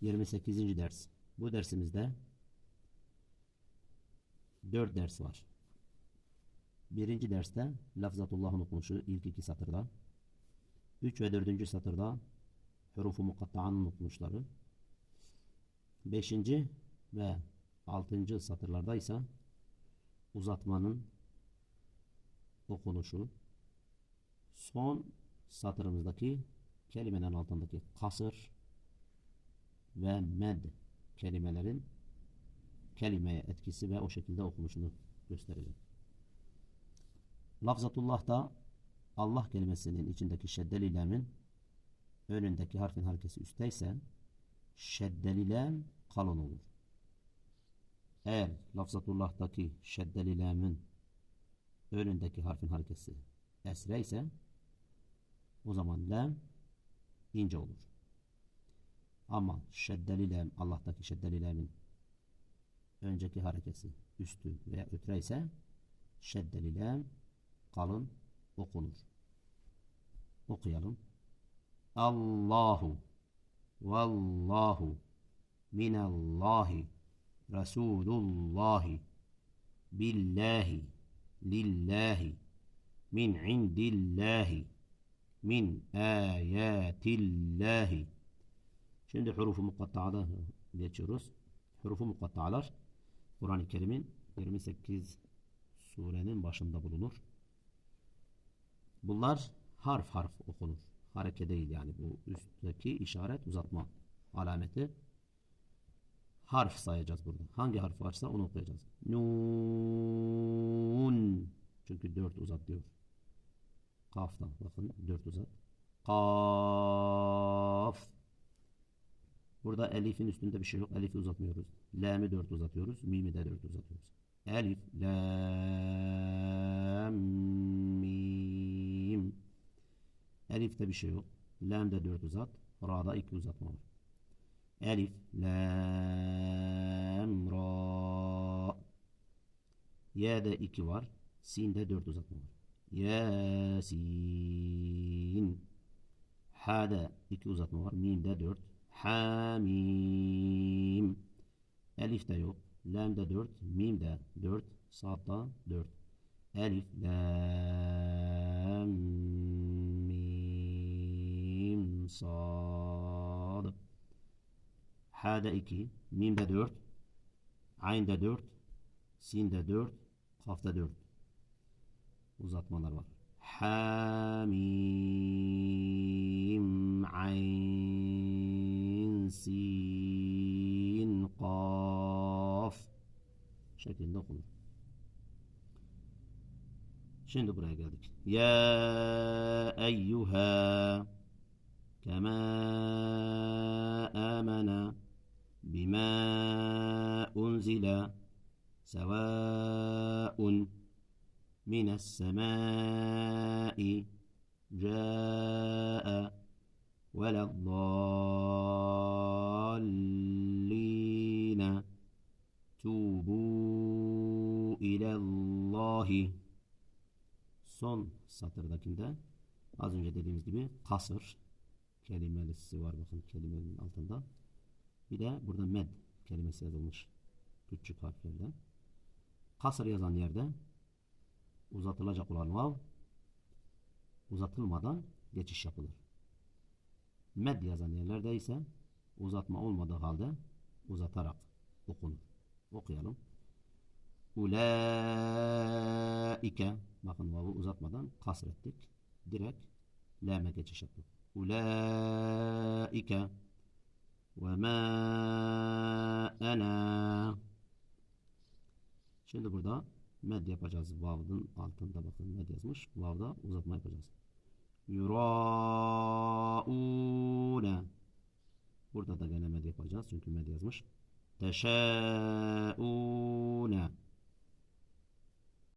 28. ders. Bu dersimizde 4 ders var. Birinci derste lafzatullah'ın okunuşu ilk iki satırda. 3 ve 4. satırda hurufu mukatta'anın okunuşları. 5. ve 6. satırlarda ise uzatmanın okunuşu. Son satırımızdaki kelimenin altındaki kasır ve med kelimelerin kelimeye etkisi ve o şekilde okunuşunu göstereceğim. Lafzatullah'ta Allah kelimesinin içindeki şeddeli lemin önündeki harfin harekesi üstteyse şeddeli lem kalın olur. Eğer lafzatullah'taki şeddeli lemin önündeki harfin harekesi esre ise o zaman lem ince olur. Ama şeddeli lem Allah'taki şeddeli lemin önceki harekesi üstü veya ötre ise şeddeli lem kalın okunur. Okuyalım. Allahu Vallahu Minallahi Resulullahi Billahi Lillahi Min indillahi Min ayatillahi Şimdi hurufu mukatta'da geçiyoruz. Hurufu mukatta'lar Kur'an-ı Kerim'in 28 surenin başında bulunur. Bunlar harf harf okunur. Hareke değil yani bu üstteki işaret uzatma alameti. Harf sayacağız burada. Hangi harf varsa onu okuyacağız. Nun. Çünkü dört uzat diyor. Kaftan bakın dört uzat. Kaf. Burada elifin üstünde bir şey yok. Elifi uzatmıyoruz. L'mi dört uzatıyoruz. Mimi de dört uzatıyoruz. Elif, lam, mim. Elif'te bir şey yok. Lam'de dört uzat. Ra'da iki uzatma var. Elif, lam, ra. Y'de iki var. Sin'de dört uzatma var. Yasin. Ha'da iki uzatma var. Mim'de dört. Hamim. Elif de yok. Lam de 4. Mim de 4. Sad da 4. Elif, lam, mim, sad. Ha de 2. Mim de 4. Ayn de 4. Sin de 4. Kaf da 4. Uzatmalar var. Hamim, ayn, şeklinde okunur. Şimdi buraya geldik. Ya eyyuha kema amana bima unzila sevaun minas semai jaa ولا الضالين توبوا Allahi son satırdakinde az önce dediğimiz gibi kasır kelimelisi var bakın kelimenin altında. Bir de burada med kelimesi yazılmış. Küçük harflerden. Kasır yazan yerde uzatılacak olan vav uzatılmadan geçiş yapılır. Med yazan yerlerde ise uzatma olmadığı halde uzatarak okunur. Okuyalım. Ulaike bakın vavu uzatmadan kasrettik. Direkt lame geçiş yaptık. Ulaike ve ma ana Şimdi burada med yapacağız. Vav'ın altında bakın med yazmış. Vav'da uzatma yapacağız. Yuraune Burada da gene med yapacağız. Çünkü med yazmış. Teşeune